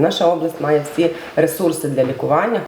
Наша область має всі ресурси для лікування.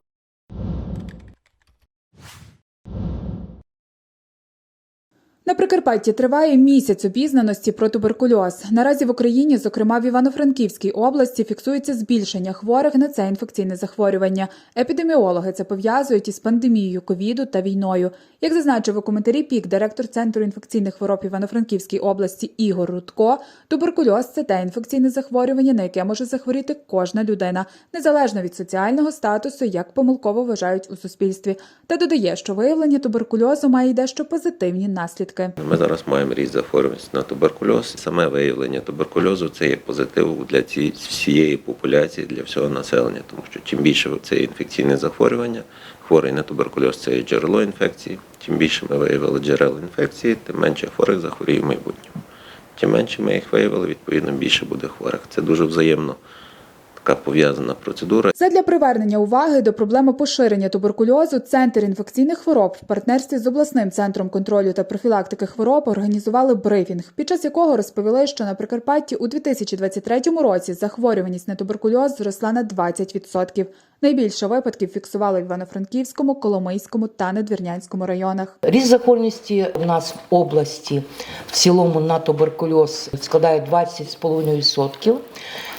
На Прикарпатті триває місяць обізнаності про туберкульоз. Наразі в Україні, зокрема в Івано-Франківській області, фіксується збільшення хворих на це інфекційне захворювання. Епідеміологи це пов'язують із пандемією ковіду та війною. Як зазначив у коментарі ПІК, директор Центру інфекційних хвороб Івано-Франківській області Ігор Рудко, туберкульоз це те інфекційне захворювання, на яке може захворіти кожна людина, незалежно від соціального статусу, як помилково вважають у суспільстві. Та додає, що виявлення туберкульозу має дещо позитивні наслідки. Ми зараз маємо ріст захворюваності на туберкульоз. Саме виявлення туберкульозу це є позитив для цієї всієї популяції, для всього населення, тому що чим більше це інфекційне захворювання, хворий на туберкульоз це є джерело інфекції. Чим більше ми виявили джерел інфекції, тим менше хворих захворіє в майбутньому. Чим менше ми їх виявили, відповідно більше буде хворих. Це дуже взаємно така пов'язана процедура. Задля привернення уваги до проблеми поширення туберкульозу Центр інфекційних хвороб в партнерстві з обласним центром контролю та профілактики хвороб організували брифінг, під час якого розповіли, що на Прикарпатті у 2023 році захворюваність на туберкульоз зросла на 20%. Найбільше випадків фіксували в Івано-Франківському, Коломийському та Надвірнянському районах. Ріст захворюваності у нас в області в цілому на туберкульоз складає 20,5%.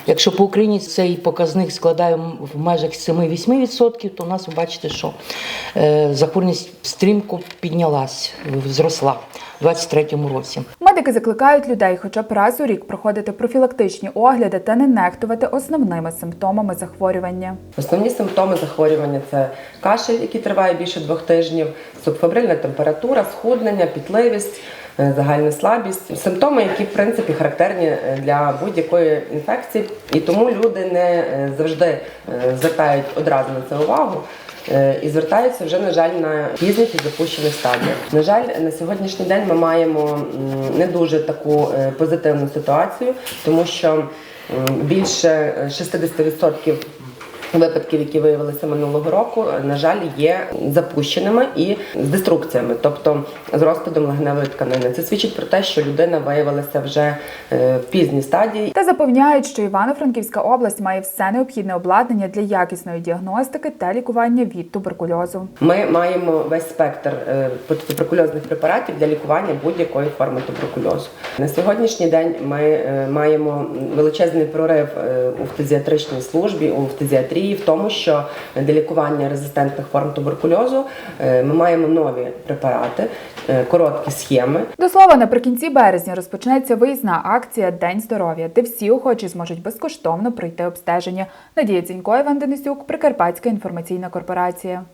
Якщо по Україні цей показник складає в межах 7-8%, то у нас ви бачите, що е, захворюваність стрімко піднялась, зросла у 2023 році. Медики закликають людей хоча б раз у рік проходити профілактичні огляди та не нехтувати основними симптомами захворювання. Основні симптоми захворювання це кашель, який триває більше двох тижнів, субфебрильна температура, схуднення, пітливість, е, загальна слабість. Симптоми, які в принципі характерні е, для будь-якої інфекції, і тому люди не е, завжди звертають одразу на це увагу. І звертаються вже, на жаль, на пізніх і запущених стадіях. На жаль, на сьогоднішній день ми маємо не дуже таку е, позитивну ситуацію, тому що більше е, 60% випадків, які виявилися минулого року, на жаль, є запущеними і з деструкціями, тобто з розпадом легневої тканини. Це свідчить про те, що людина виявилася вже е, в пізній стадії Та запевняють, що Івано-Франківська область має все необхідне обладнання для якісної діагностики та лікування від туберкульозу. Ми маємо весь спектр е, туберкульозних препаратів для лікування будь-якої форми туберкульозу. На сьогоднішній день ми е, маємо величезний прорив у фтизіатричній службі, у фтизіатрії, в тому, що для лікування резистентних форм туберкульозу е, ми маємо нові препарати, е, короткі схеми, До слова, наприкінці березня розпочнеться виїзна акція День здоров'я, де всі охочі зможуть безкоштовно пройти обстеження. Надія Цінько, Іван Денисюк, Прикарпатська інформаційна корпорація.